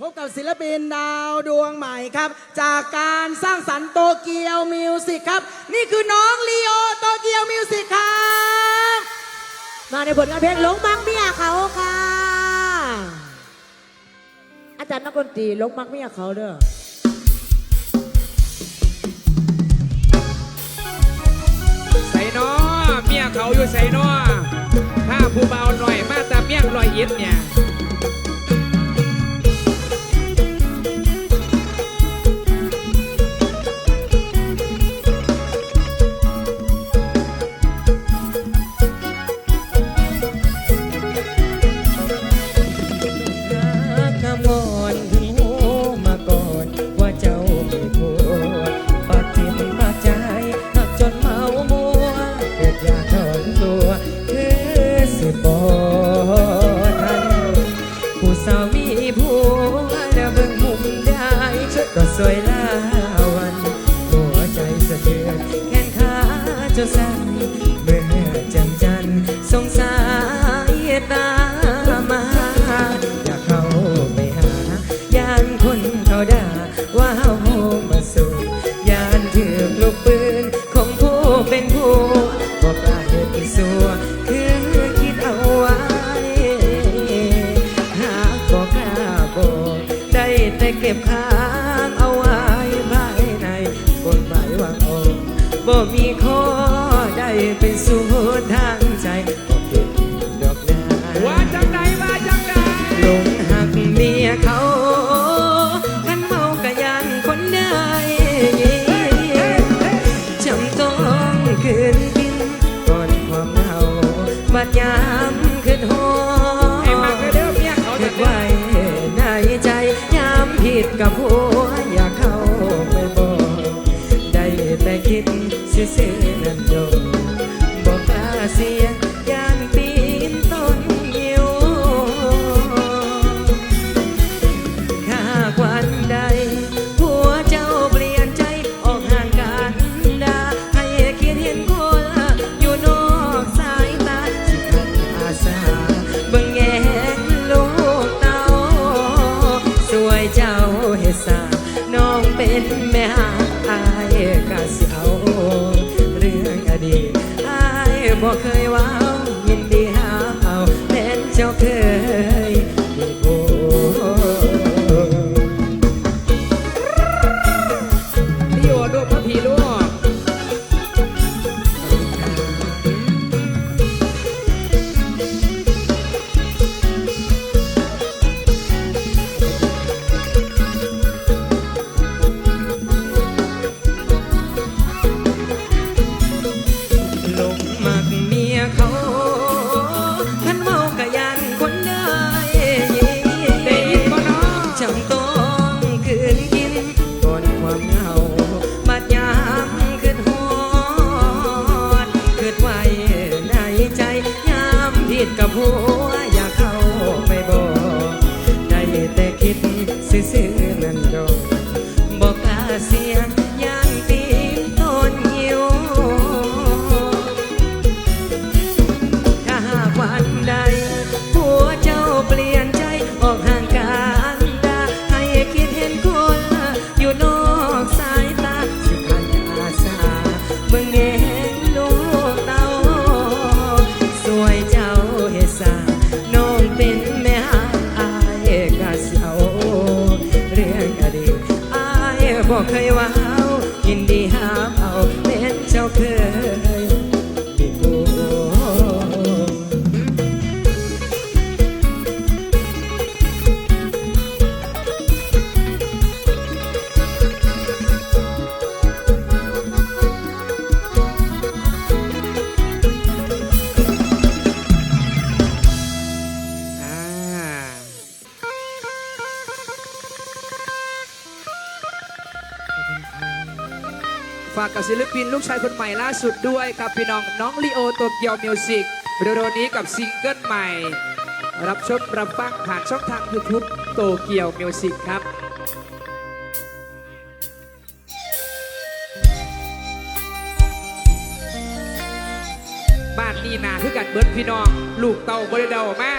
พบกับศิลปินดาวดวงใหม่ครับ จากการสร้างสรรค์โตเกียวมิวสิกครับ นี่คือน้องลีโอโตเกียวมิวสิกครับมาในบทงานเพลงลงมังเมียเขาค่ะ อาจารย์นักดนตรีลงมังเมียเขาเด้อใส่น้อเมียเขาอยู่ใส่น้อถ้าผู้เบาหน่อยมาแต่เมียลอยอิดเนี่ย So. se ศิลปินลูกชายคนใหม่ล่าสุดด้วยกับพี่น้องน้องลีโอโตเกียวมิวสิกเร็วๆนี้กับซิงเกิลใหม่ รับชมรับฟังผ่านช่องทางยูทูบโตเกียวมิวสิกครับบ้านนี่นาคือกันเบิร์ดพี่น้อง ลูกเต่าบริด้เดามา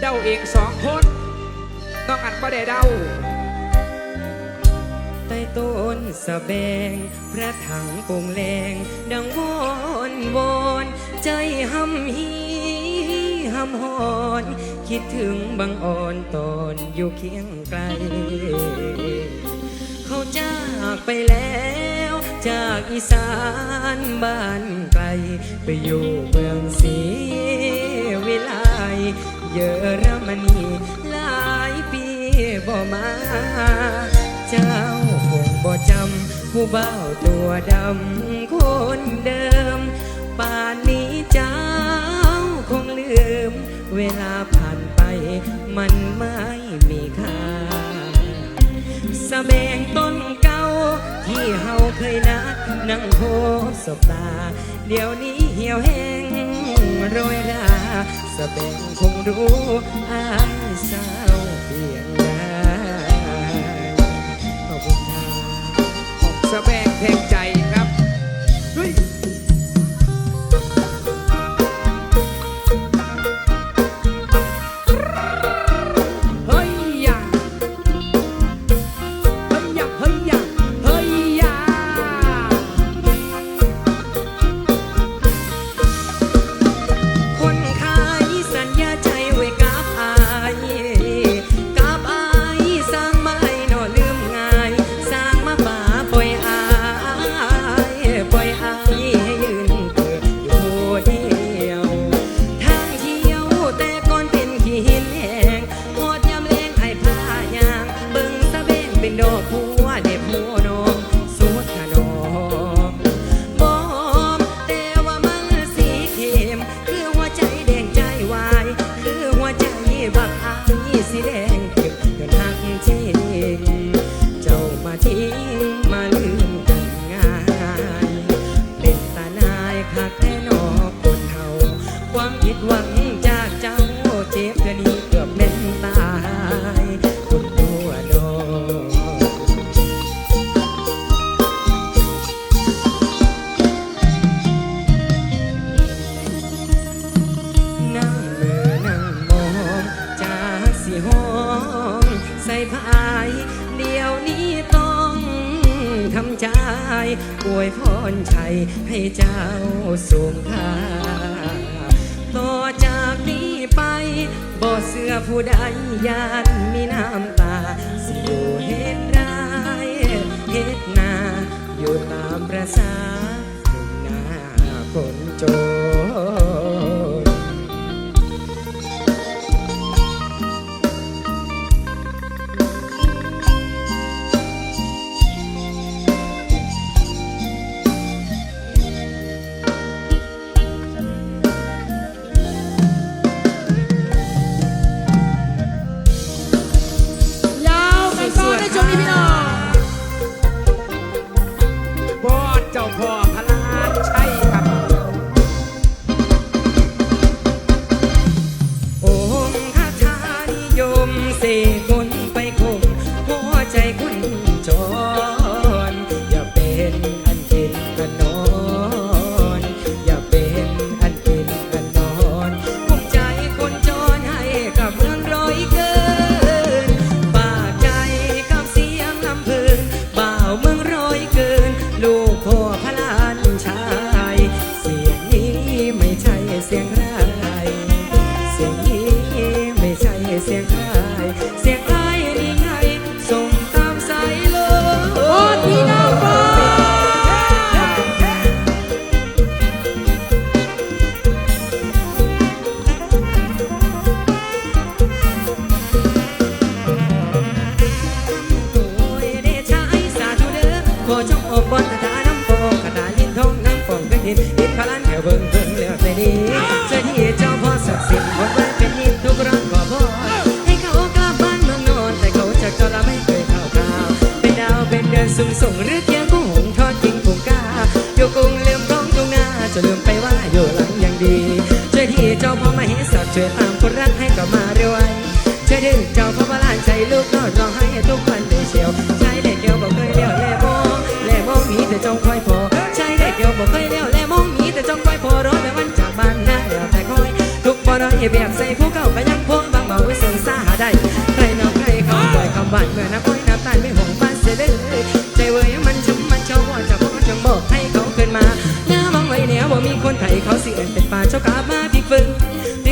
เดาเองสองคน น้องอันบ่ได้เดา ต้ต้นสะแบง พระถังปงแรงดังวอนวอนใจหำฮีหำหอน คิดถึงบังอ่อนตอนอยู่เคียงไกล เขาจากไปแล้วจากอีสานบ้านไกล ไปอยู่เมืองศรีวิไลเยอรมนีหลายปีบ่มา เจ้า บ่จำผู้เบ้าตัวดำคนเดิม ป่านนี้เจ้าคงลืม เวลาผ่านไปมันไม่มีค่าสะแบงต้นเก่าที่เฮาเคยนัดนั่งโพสบตา เดี๋ยวนี้เหี่ยวแห้งโรยราสะแบงคงรู้อายสาวเพียง สะแบงแทงใจครับ ใจอวยพรชัยให้เจ้าสูงค่าต่อจากนี้ไปบ่เสื้อผู้ใดยานมีน้ำตา สิอยู่เฮ็ดไรเฮ็ดนา อยู่ตามประสาหนุ่มหน้าคนจน สูงส่งหรือเทียนกุ้งหงทอดทิ้งผูกกาอยู่กรุงลืมท้องตรงหน้าจะลืมไปว่าอยู่หลังยังดีช่วยที่เจ้าพ่อมาเห็นสัตว์ช่วยตามคนรักให้กลับมาเร็วไวช่วยดึงเจ้าพ่อมาลานใจลูกนอนร้องให้ทุกวันเลยเชียวใช้เด็กเดียวบอกเคยเลี้ยวแลมองแลมองมีแต่จงคอยพอใช้เด็กเดียวบอกเคยเลี้ยวแลมองมีแต่จงคอยพอรอแต่วันจากบ้านหน้าเดียวแต่คอยทุกบ่อน้อยแบบใส่ผู้เก่าก็ยังพวงบางเบาไว้เสริมซาได้ใครนอกใครบาดเมื่อน้ำอ้อยน้ำตาลไม่า